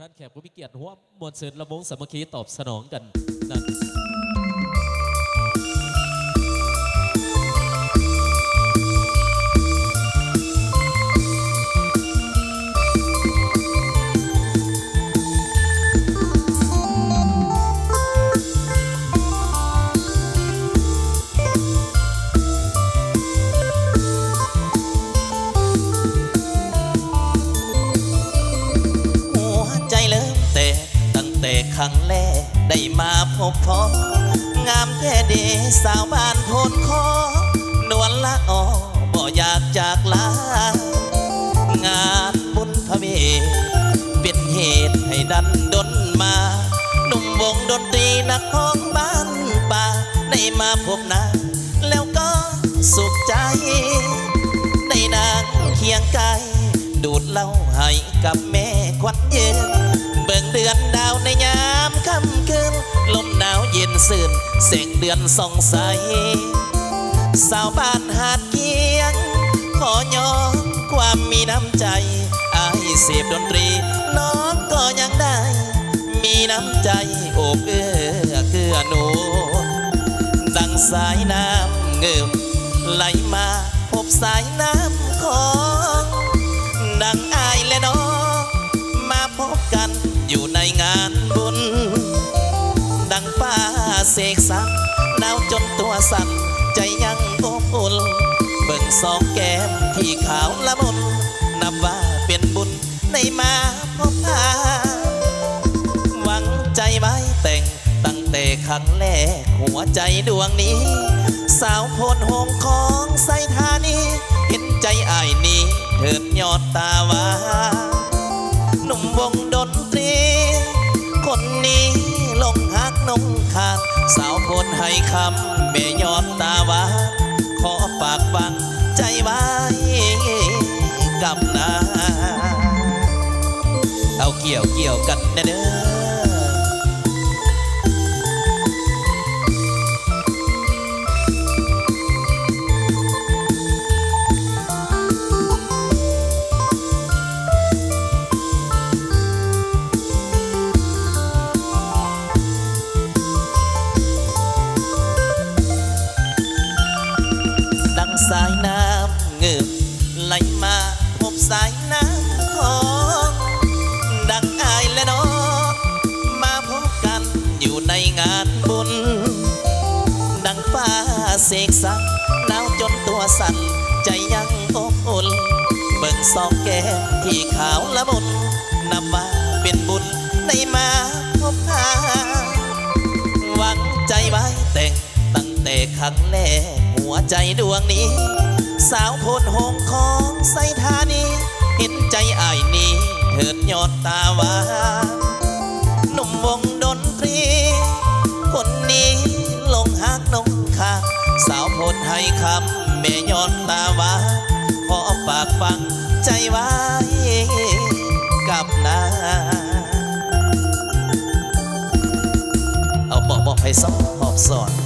ท่านแขกผู้มีเกียรติหัวมวลเสริญระมงสามัคคีตอบสนองกันนะ สาวบ้านโพนคอนวลละออบ่อยากจากลางานบุญพระเวทเป็นเหตุให้ดันดนมา หนุ่มวงดนตรีนักพ้องบ้านป่าได้มาพบนาแล้วก็สุขใจได้นางเคียงกายดูดเล้าให้กับแม่ควันเย็นเบิ่งเดือนดาวในยาำคืนลมหนาวเย็นสื่นแสงเดือนส่องใส สาวบ้านหาดเกียง ขอยอมความมีน้ำใจอายเสพดนตรี น้องก็ยังได้ มีน้ำใจโอบเอื้อเกื้อหนูดังสายน้ำเงิมไหลมาพบสายน้ำของ ดังอายและน้อง บกันอยู่ในงานบุญ ดังป้าเสกสรรหนาวจนตัวสั่นใจยังอบอุ่นเบิ่งสองแก้มที่ขาวละมุนนับว่าเป็นบุญในมาพบพาหวังใจไว้แต่งตั้งแต่ครั้งแรกหัวใจดวงนี้ สาวโพนหงของไซธานี เห็นใจอายนี้เถิดยอดตาวา นุ่มวงดนตรี คนนี้ลงหักนงขาด สาวคนให้คำแม่ยอดตาวาขอปากฟังใจไว้กับนา เอาเกี่ยวเกี่ยวกันนะเด้อ สายน้ำเงือบไหลมาพบสายน้ำของดังอายและน้องมาพบกันอยู่ในงานบุญ ดังฟ้าเสกสรรหนาวจนตัวสั่นใจยังอบอุ่นเบิ่งสองแก้มที่ขาวละมุนนับว่าเป็นบุญในมาพบหาหวังใจไว้แต่งตั้งแต่ครั้งแรก หัวใจดวงนี้ สาวโพนหงของไซธานีเห็นใจไอายนี้เถิดยอดตาวาหนุ่มวงดนตรี คนนี้ลงหักนงคาสาวโพนให้คำแม่ยอดตาวาขอฝากฟังใจไว้กับนาเอาบอกบอกให้ซ้อมหอบสอน